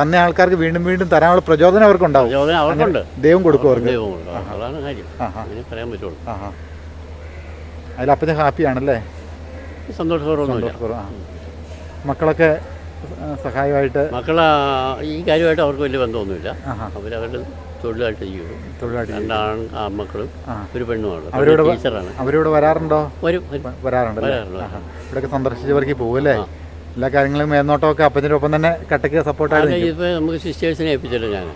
തന്നെ ആൾക്കാർക്ക് വീണ്ടും വീണ്ടും തരാനുള്ള പ്രചോദനം അവർക്കുണ്ടാവും. പ്രചോദനം അവർക്കുണ്ട്. ദൈവം കൊടുക്കും അവർക്ക്. ദൈവം കൊടുക്കും. അതാണ് കാര്യം. അങ്ങനെ പറയാൻ പറ്റുള്ളൂ. അപ്പച്ച ഹാപ്പിയാണല്ലേ? സന്തോഷപൂർവം മക്കളൊക്കെ സഹായമായിട്ട് മക്കൾ ഈ കാര്യമായിട്ട് അവർക്ക് വലിയ ബന്ധമൊന്നുമില്ല. അവരവരുടെ തൊഴിലായിട്ട് ചെയ്യുള്ളൂ തൊഴിലായിട്ട് രണ്ടാണ് ആ മക്കളും ഒരു പെണ്ണുമാണ് അവരോട് ടീച്ചറാണ്. അവരോട് വരാറുണ്ടോ? വരും വരാറുണ്ട്. ഇവിടെ ഇവിടെയൊക്കെ സന്ദർശിച്ചവർക്ക് പോകുമല്ലേ എല്ലാ കാര്യങ്ങളും മേൽനോട്ടമൊക്കെ അപ്പത്തിന്റെ ഒപ്പം തന്നെ കട്ടയ്ക്ക് സപ്പോർട്ടായിട്ട് ഇപ്പോൾ നമുക്ക് സിസ്റ്റേഴ്സിനെ ഏൽപ്പിച്ചല്ലോ ഞാൻ.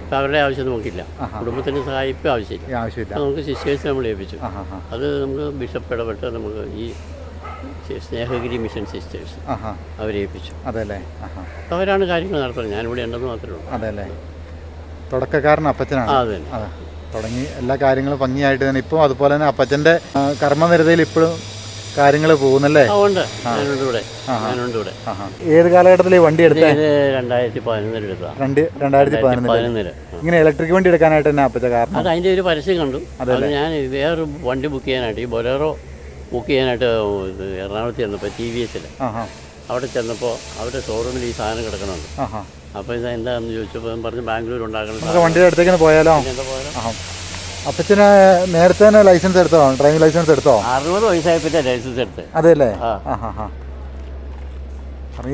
അപ്പോൾ അവരുടെ ആവശ്യം നമുക്കില്ല. കുടുംബത്തിന്റെ സഹായിപ്പ് ആവശ്യമില്ല. ആവശ്യമില്ല. നമുക്ക് സിസ്റ്റേഴ്സിനെ നമ്മൾ ഏൽപ്പിച്ചു. അത് നമുക്ക് ബിഷപ്പ് ഇടപെട്ട് നമുക്ക് ഈ സ്നേഹഗിരി മിഷൻ സിസ്റ്റേഴ്സ് അവരെ ഏൽപ്പിച്ചു അതെല്ലേ? അവരാണ് കാര്യങ്ങൾ നടത്തുന്നത്. ഞാനിവിടെ ഉണ്ടെന്ന് മാത്രമേ ഉള്ളൂ. അതെല്ലേ? തുടക്കക്കാരൻ അപ്പച്ചനാണ്. അത് തുടങ്ങി എല്ലാ കാര്യങ്ങളും ഭംഗിയായിട്ട് തന്നെ. ഇപ്പോൾ അതുപോലെ തന്നെ അപ്പച്ചന്റെ കർമ്മനിരതയിൽ ഇപ്പോഴും കാര്യങ്ങൾ പോകുന്നല്ലേ? ആ ഉണ്ട്. ഞാനുണ്ട് ഇവിടെ. ഞാനുണ്ട് ഇവിടെ. ആഹാ. ഏത് കാലഘട്ടത്തിൽ ഈ വണ്ടി എടുത്തേ? രണ്ടായിരത്തി പതിനൊന്നിൽ എടുത്തതാണ് രണ്ട് രണ്ടായിരത്തി പതിനൊന്നിൽ ഇങ്ങനെ ഇലക്ട്രിക് വണ്ടി എടുക്കാനായിട്ട് തന്നെ അപ്പച്ച കാരണം? അതിന്റെ അതിന്റെ ഒരു പരസ്യം കണ്ടു. അത് ഞാൻ വേറൊരു വണ്ടി ബുക്ക് ചെയ്യാനായിട്ട് ഈ ബൊലേറോ ബുക്ക് ചെയ്യാനായിട്ട് എറണാകുളത്ത് ചെന്നപ്പോൾ ടി വി എസിൽ അവിടെ ചെന്നപ്പോൾ അവരുടെ ഷോറൂമിൽ ഈ സാധനം കിടക്കണുണ്ട്. ആഹാ. അപ്പോൾ ഇത് എന്താണെന്ന് ചോദിച്ചപ്പോൾ പറഞ്ഞ് ബാംഗ്ലൂർ ഉണ്ടാക്കണം വണ്ടിയുടെ അടുത്തേക്ക് പോയാലോ? അപ്പച്ചന് നേരത്തെ തന്നെ ലൈസൻസ് എടുത്തോ ഡ്രൈവിംഗ് ലൈസൻസ് എടുത്തോ? അറുപത് വയസ്സായപ്പോഴത്തെ ലൈസൻസ് എടുത്ത്. ഹാ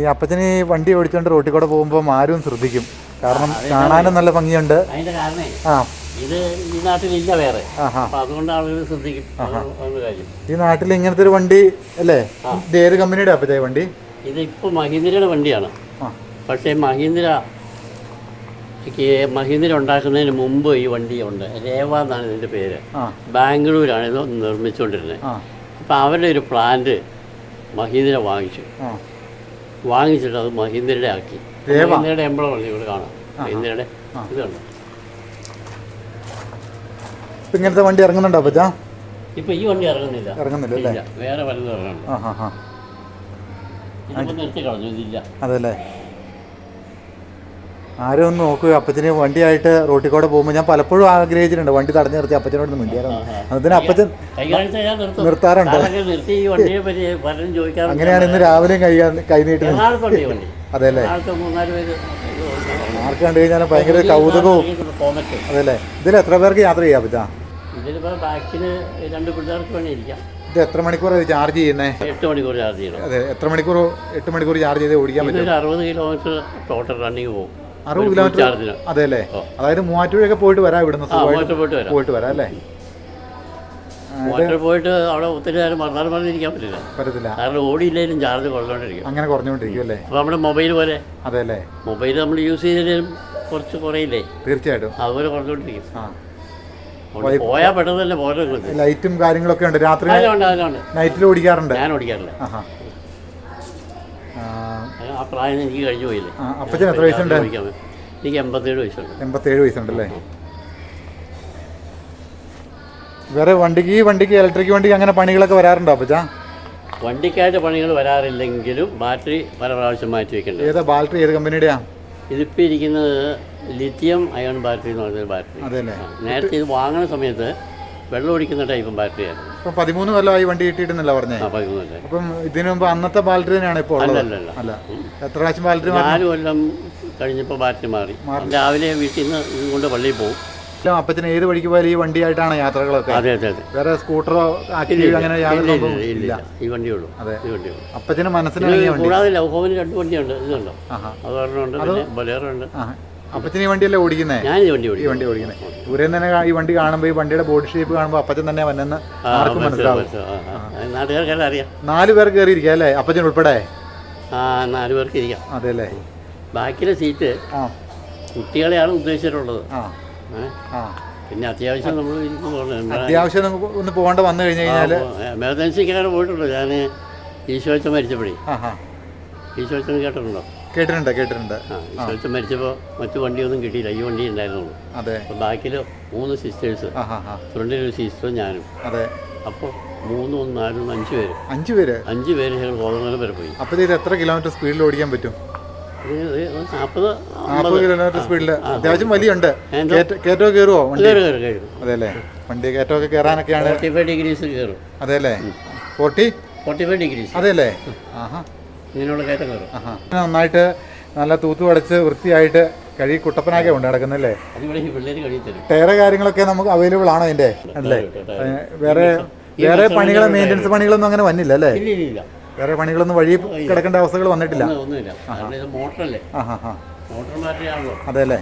ഈ അപ്പച്ചന് ഈ വണ്ടി ഓടിച്ചുകൊണ്ട് റോട്ടിൽ കൂടെ പോകുമ്പോൾ ആരും ശ്രദ്ധിക്കും. കാരണം കാണാനും നല്ല ഭംഗിയുണ്ട്. ആ. ഇത് ഈ നാട്ടിലില്ല വേറെ. അതുകൊണ്ട് ആളുകൾ ശ്രദ്ധിക്കും. കാര്യം. ഈ നാട്ടിൽ ഇങ്ങനത്തെ ഒരു വണ്ടി അല്ലേ? ഇത് ഏത് കമ്പനിയുടെ അപ്പത്തെ വണ്ടി? ഇത് ഇപ്പോൾ മഹീന്ദ്രയുടെ വണ്ടിയാണ്. പക്ഷേ മഹീന്ദ്ര മഹീന്ദ്ര ഉണ്ടാക്കുന്നതിന് മുമ്പ് ഈ വണ്ടി ഉണ്ട്. രേവ എന്നാണ് ഇതിന്റെ പേര്. ബാംഗ്ലൂരാണ് ഇത് നിർമ്മിച്ചുകൊണ്ടിരുന്നത്. അപ്പൊ അപ്പോൾ അവരുടെ ഒരു പ്ലാന്റ് മഹീന്ദ്ര വാങ്ങിച്ചു. വാങ്ങിച്ചിട്ട് അത് മഹീന്ദ്രയുടെ ആക്കി? മഹീന്ദ്രയുടെ എംബ്ലം ഉണ്ട് ഇവിടെ കാണാം. മഹീന്ദ്രയുടെ ഇതുണ്ട് ഇപ്പം ഇങ്ങനത്തെ വണ്ടി ഇറങ്ങുന്നുണ്ടോ അപ്പച്ച? ഇപ്പം ഈ വണ്ടി ഇറങ്ങുന്നില്ല. ഇറങ്ങുന്നില്ല അല്ലേ? വേറെ പലതും ഇറങ്ങുന്നുണ്ട് ആ ഹാ ഹാ. ഇതിപ്പോൾ നിർത്തി കളഞ്ഞു ഇതില്ല. അതല്ലേ? ആരും ഒന്ന് നോക്കുക അപ്പച്ചന് വണ്ടിയായിട്ട് റോട്ടിൽ കൂടെ പോകുമ്പോൾ ഞാൻ പലപ്പോഴും ആഗ്രഹിച്ചിട്ടുണ്ട് വണ്ടി തടഞ്ഞു നിർത്തി അപ്പച്ചനോട് മിണ്ടിയായിരുന്നു അതിന് അപ്പച്ചൻ നിർത്താറുണ്ട്. പറ്റി അങ്ങനെയാണ് ഇന്ന് രാവിലെയും കൈ കൈ നീട്ടി അതെല്ലേ? ആർക്ക് കണ്ടു കഴിഞ്ഞാൽ ഭയങ്കര കൗതുകവും. അതല്ലേ? ഇതിൽ എത്ര പേർക്ക് യാത്ര ചെയ്യാം അപ്പച്ച? ഇതിലിപ്പോൾ ബാക്കിന് രണ്ട് പിള്ളേർക്ക് ഇരിക്കാം. ഇത് എത്ര മണിക്കൂർ ചാർജ് ചെയ്യുന്നേ? എട്ട് മണിക്കൂർ ചാർജ് ചെയ്യണം. അതെ എത്ര മണിക്കൂർ എട്ട് മണിക്കൂർ ചാർജ് ചെയ്ത് ഓടിക്കാൻ പറ്റും? ഇതൊരു അറുപത് കിലോമീറ്റർ ടോട്ടൽ റണ്ണിങ് പോകും. അറുപത് കിലോമീറ്റർ അതെ അല്ലേ. അതായത് മൂവാറ്റുപുഴയൊക്കെ പോയിട്ട് വരാം ഇവിടുന്ന് പോയിട്ട് വരാം. പോയിട്ട് വരാം അല്ലേ? വാട്ടർ പോയിട്ട് അവിടെ ഒത്തിരി നേരം മറന്നാലും പറഞ്ഞിരിക്കാൻ പറ്റില്ല. പറ്റത്തില്ല. കാരണം ഓടിയില്ലെങ്കിലും ചാർജ് കൊള്ളോണ്ടിരിക്കും അങ്ങനെ കുറഞ്ഞുകൊണ്ടിരിക്കും അല്ലേ? അപ്പോൾ നമ്മുടെ മൊബൈൽ പോലെ. അതെ അല്ലേ? മൊബൈൽ നമ്മൾ യൂസ് ചെയ്തതിലും കുറച്ച് കുറയില്ലേ? തീർച്ചയായിട്ടും. അതുപോലെ കുറഞ്ഞുകൊണ്ടിരിക്കും ആ. പോയാൽ ലൈറ്റും കാര്യങ്ങളൊക്കെ ഉണ്ട്. രാത്രി അതിലുണ്ട് അതിലുണ്ട് നൈറ്റിൽ ഓടിക്കാറുണ്ട്. ഞാൻ ഓടിക്കാറില്ല. ആഹാ. ആ, പ്രായം എനിക്ക് കഴിഞ്ഞു പോയില്ലേ. ആ, അപ്പച്ചന് എത്ര വയസ്സുണ്ട്. എനിക്ക് എൺപത്തേഴ് വയസ്സുണ്ട്. എൺപത്തേഴ് വയസ്സുണ്ടല്ലേ? വേറെ വണ്ടിക്ക് ഈ വണ്ടിക്ക് ഇലക്ട്രിക് വണ്ടിക്ക് അങ്ങനെ പണികളൊക്കെ വരാറുണ്ടോ അപ്പച്ച? വണ്ടിക്കായിട്ട് പണികൾ വരാറില്ലെങ്കിലും ബാറ്ററി പല പ്രാവശ്യം മാറ്റി വെക്കേണ്ടത് ഏതാ ബാറ്ററി ഏത് കമ്പനിയുടെയാ ഇതിപ്പോൾ ഇരിക്കുന്നത് ലിഥിയം അയോൺ ബാറ്ററി എന്ന് പറഞ്ഞൊരു ബാറ്ററി. അതെല്ലേ? നേരത്തെ ഇത് വാങ്ങുന്ന സമയത്ത് വെള്ളം ഒഴിക്കുന്ന ടൈപ്പ് ബാറ്ററി ആയിരുന്നു ഇപ്പം പതിമൂന്ന് കൊല്ലമായി വണ്ടി കിട്ടിയിട്ടെന്നല്ല പറഞ്ഞേ? ആ പതിമൂന്നല്ലേ അപ്പം ഇതിനു മുമ്പ് അന്നത്തെ ബാറ്ററി തന്നെയാണ് ഇപ്പോൾ ഉള്ളത്? അല്ലല്ല അല്ല. എത്ര പ്രാവശ്യം ബാറ്ററി മാറി നാല് കൊല്ലം കഴിഞ്ഞപ്പോൾ ബാറ്ററി മാറി. രാവിലെ വീട്ടിൽ നിന്ന് ഇത് കൊണ്ട് പള്ളിയിൽ പോകും അപ്പത്തിന് ഏത് വഴിക്ക് പോയാലും ഈ വണ്ടിയായിട്ടാണ് യാത്രകളൊക്കെ? അതെ അതെ അതെ. വേറെ സ്കൂട്ടറോ ആക്റ്റീവ് അങ്ങനെ യാതൊരു ഇല്ല, ഈ ഇല്ല, ഇല്ല ഇല്ല. ഈ വണ്ടിയുള്ളൂ അതെ. ഈ വണ്ടിയുള്ളൂ അപ്പത്തിന് വണ്ടി. കൂടാതെ ലവ് ഹോമിന് രണ്ട് വണ്ടിയുണ്ട്. ഇതുണ്ടോ? ആഹാ. അത് ഒരെണ്ണമുണ്ട് പിന്നെ ബൊലേറോ ഉണ്ട്. ആ അപ്പച്ചന് ഈ വണ്ടിയല്ലേ ഓടിക്കുന്നേ? ഞാൻ ഈ വണ്ടി ഈ ഓടിക്കും. വണ്ടി ഓടിക്കുന്നത്. ദൂരെ തന്നെ ഈ വണ്ടി കാണുമ്പോൾ ഈ വണ്ടിയുടെ ബോഡി ഷേപ്പ് കാണുമ്പോൾ അപ്പച്ചൻ തന്നെ വന്നെന്ന് ആ, ആർക്കും മനസ്സിലാവും, മനസ്സിലാവും. മനസ്സിലാവും. ആ, ആ. നാട്ടുകാർക്കെല്ലാം അറിയാം. നാല് പേർ കയറിയിരിക്കുക അല്ലേ? അപ്പച്ചൻ ഉൾപ്പെടെ? ആ നാല് പേർക്ക് ഇരിക്കാം. അതെ അല്ലേ ബാക്കിലെ സീറ്റ് ആ. കുട്ടികളെയാണ് ഉദ്ദേശിച്ചിട്ടുള്ളത്. ആ. ഏ? ആ. പിന്നെ അത്യാവശ്യം നമ്മൾ അത്യാവശ്യം നമുക്ക് ഒന്ന് പോകേണ്ട വന്നു കഴിഞ്ഞ് കഴിഞ്ഞാൽ എമർജൻസിക്കാണ് പോയിട്ടുള്ളൂ. ഞാൻ ഈശോച്ചൻ മരിച്ചപ്പോഴേ. ആ ആ ഈശോച്ചൻ കേട്ടിട്ടുണ്ടോ? കേട്ടിട്ടുണ്ട് കേട്ടിട്ടുണ്ട്. ആ മരിച്ചപ്പോൾ മറ്റു വണ്ടിയൊന്നും കിട്ടിയില്ല. ഈ വണ്ടി ഉണ്ടായിരുന്നുള്ളൂ. അതെ. അപ്പോൾ ബാക്കിൽ മൂന്ന് സിസ്റ്റേഴ്സ് ഫ്രണ്ടിൽ ഒരു സിസ്റ്ററും ഞാനും. അതെ. അപ്പോൾ മൂന്നും നാലും അഞ്ചു പേര്. അഞ്ച് പേര്? അഞ്ച് പേര് ഞങ്ങൾ കോതമംഗലം വരെ പോയി. അപ്പോൾ ഇത് എത്ര കിലോമീറ്റർ സ്പീഡിൽ ഓടിക്കാൻ പറ്റും? നാൽപ്പത് നാൽപ്പത് കിലോമീറ്റർ സ്പീഡിൽ അത്യാവശ്യം വലിയുണ്ട്. എന്തോ? കയറ്റ- കയറ്റമോ കയറുമോ വണ്ടി? കയറാനൊക്കെയാണ് ഫോർട്ടി ഫൈവ് ഡിഗ്രീസ് കയറും അതെ അല്ലേ? ഫോർട്ടി ഫോർട്ടി ഫൈവ് ഡിഗ്രീസ് അതെ അല്ലേ? ആഹാ. ഇങ്ങനെയുള്ള കയറ്റം കയറും. നന്നായിട്ട് നല്ല തൂത്തു അടച്ച് വൃത്തിയായിട്ട് കഴുകി കുട്ടപ്പനാക്കെ ഉണ്ട് തരും. ടയറ് കാര്യങ്ങളൊക്കെ നമുക്ക് അവൈലബിൾ ആണ് അതിന്റെ അല്ലേ? വേറെ വേറെ പണികൾ മെയിന്റെനൻസ് പണികളൊന്നും അങ്ങനെ വന്നില്ല അല്ലേ? വേറെ പണികളൊന്നും വഴി കിടക്കേണ്ട അവസ്ഥകൾ വന്നിട്ടില്ല. അതെ അല്ലേ?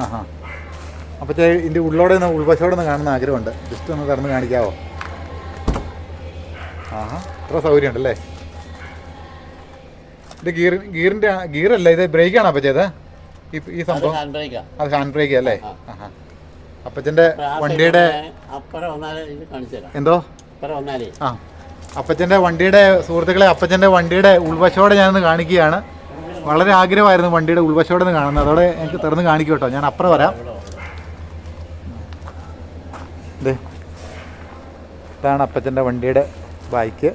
ആ ഹാ അപ്പോൾ ഇതിന്റെ ഉള്ളോടെ ഒന്ന് ഉൾവശോടെ ഒന്ന് കാണുന്ന ആഗ്രഹമുണ്ട്. ജസ്റ്റ് ഒന്ന് തുറന്ന് കാണിക്കാവോ? ആഹാ. ഇത്ര സൗകര്യം ഉണ്ടല്ലേ ഇത് ഗിയർ ഗിയറിന്റെ ഗിയറല്ല ഇത് ബ്രേക്ക് ആണ് ചെയ്ത് ഈ സംഭവം? അത് ഹാൻഡ് ബ്രേക്ക് അല്ലേ? അപ്പച്ചന്റെ വണ്ടിയുടെ എന്തോ? ആ. അപ്പച്ചന്റെ വണ്ടിയുടെ സുഹൃത്തുക്കളെ അപ്പച്ചന്റെ വണ്ടിയുടെ ഉൾവശോടെ ഞാനൊന്ന് കാണിക്കുകയാണ്. വളരെ ആഗ്രഹമായിരുന്നു വണ്ടിയുടെ ഉൾവശോടെ നിന്ന് കാണുന്നത്. അതോടെ എനിക്ക് തുറന്ന് കാണിക്കും കേട്ടോ ഞാൻ അപ്പുറം വരാം. ഇതാണ് അപ്പച്ചന്റെ വണ്ടിയുടെ ബൈക്ക്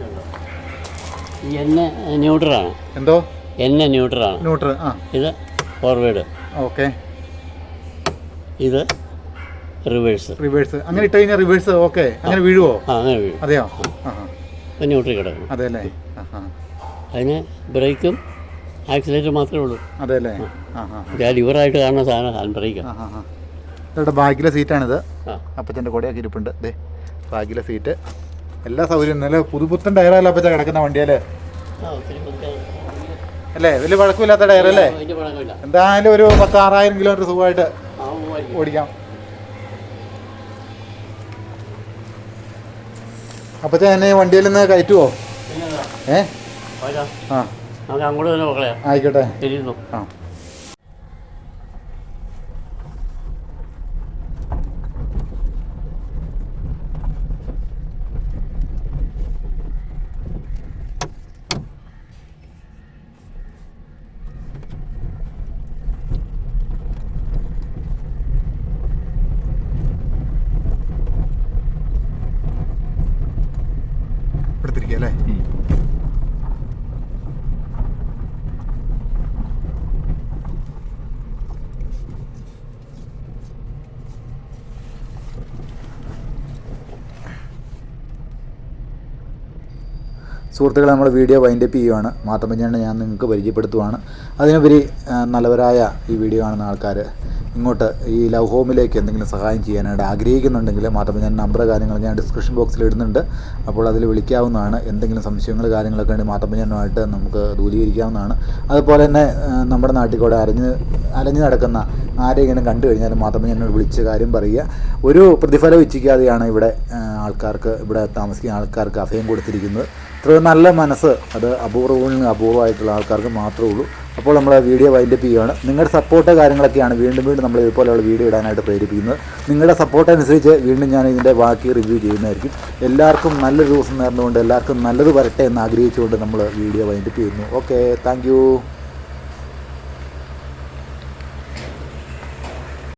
ഈ എന്നെ ന്യൂട്രലാണ് എന്തോ? എന്നെ ന്യൂട്രലാണ് ന്യൂട്രൽ ആ. ഇത് ഫോർവേഡ്. ഓക്കെ. ഇത് റിവേഴ്സ്. റിവേഴ്സ്. അങ്ങനെ ഇട്ട് കഴിഞ്ഞാൽ റിവേഴ്സ് ഓക്കെ. അങ്ങനെ വീഴുവോ? ആ അങ്ങനെ വീഴും. അതെയോ? ആ. ന്യൂട്രൽ കിടക്കും അതെ അല്ലേ അതിന് ബ്രേക്കും ആക്സിലേറ്റർ മാത്രമേ ഉള്ളൂ. അതെ അല്ലേ ഞാൻ ലിവറായിട്ട് കാണുന്ന സാധനം ഹാൻഡ് ബ്രേക്ക്. ഇതോടെ ബാക്കിലെ സീറ്റാണിത്. അപ്പച്ചന്റെ കൂടെയൊക്കെ ഇരിപ്പുണ്ട്. ദേ ബാക്കിലെ സീറ്റ്. എല്ലാ സൗകര്യം നല്ല പുതുപുത്തൻ ടയറല്ല അപ്പച്ച കിടക്കുന്ന വണ്ടിയല്ലേ? അല്ലേ? വലിയ പഴക്കമില്ലാത്ത ടയറല്ലേ അല്ലേ? എന്തായാലും ഒരു പത്ത് ആറായിരം കിലോമീറ്റർ സുഖമായിട്ട് ഓടിക്കാം. അപ്പച്ച എന്നെ വണ്ടിയിൽ നിന്ന് കയറ്റുവോ? ഏ. ആ. ആയിക്കോട്ടെ. ആ എടുത്തിരിക്കുക അല്ലേ സുഹൃത്തുക്കളെ നമ്മൾ വീഡിയോ വൈൻഡപ്പ് ചെയ്യുവാണ്. മാത്തമ്മഞ്ഞാണ് ഞാൻ നിങ്ങൾക്ക് പരിചയപ്പെടുത്തുവാണ്. അതിനുപരി നല്ലവരായ ഈ വീഡിയോ കാണുന്ന ആൾക്കാർ ഇങ്ങോട്ട് ഈ ലവ് ഹോമിലേക്ക് എന്തെങ്കിലും സഹായം ചെയ്യാനായിട്ട് ആഗ്രഹിക്കുന്നുണ്ടെങ്കിൽ മാത്തമ്മഞ്ഞാൻ നമ്പർ കാര്യങ്ങൾ ഞാൻ ഡിസ്ക്രിപ്ഷൻ ബോക്സിൽ ഇടുന്നുണ്ട്. അപ്പോൾ അതിൽ വിളിക്കാവുന്നതാണ്. എന്തെങ്കിലും സംശയങ്ങൾ കാര്യങ്ങളൊക്കെ ഉണ്ട് മാത്രമേ ഞാനുമായിട്ട് നമുക്ക് ദൂരീകരിക്കാവുന്നതാണ്. അതുപോലെ തന്നെ നമ്മുടെ നാട്ടിൽ കൂടെ അരഞ്ഞ് അലഞ്ഞു നടക്കുന്ന ആരെങ്കിലും കണ്ടു കഴിഞ്ഞാൽ മാത്തമ്മഞ്ഞാനോട് വിളിച്ച് കാര്യം പറയുക. ഒരു പ്രതിഫലം ഇച്ഛിക്കാതെയാണ് ഇവിടെ ആൾക്കാർക്ക് ഇവിടെ താമസിക്കുന്ന ആൾക്കാർക്ക് അഭയം കൊടുത്തിരിക്കുന്നത്. ഇത്ര നല്ല മനസ്സ് അത് അപൂർവങ്ങളിൽ അപൂർവമായിട്ടുള്ള ആൾക്കാർക്ക് മാത്രമേ ഉള്ളൂ. അപ്പോൾ നമ്മൾ വീഡിയോ വൈൻഡപ്പ് ചെയ്യുകയാണ് നിങ്ങളുടെ സപ്പോർട്ട് കാര്യങ്ങളൊക്കെയാണ് വീണ്ടും വീണ്ടും നമ്മൾ ഇതുപോലെയുള്ള വീഡിയോ ഇടാനായിട്ട് പ്രേരിപ്പിക്കുന്നത്. നിങ്ങളുടെ സപ്പോർട്ട് അനുസരിച്ച് വീണ്ടും ഞാൻ ഇതിന്റെ ബാക്കി റിവ്യൂ ചെയ്യുന്നതായിരിക്കും. എല്ലാവർക്കും നല്ലൊരു ദിവസം നേർന്നുകൊണ്ട് എല്ലാവർക്കും നല്ലത് വരട്ടെ എന്ന് ആഗ്രഹിച്ചുകൊണ്ട് നമ്മൾ വീഡിയോ വൈൻഡപ്പ് ചെയ്യുന്നു. Okay thank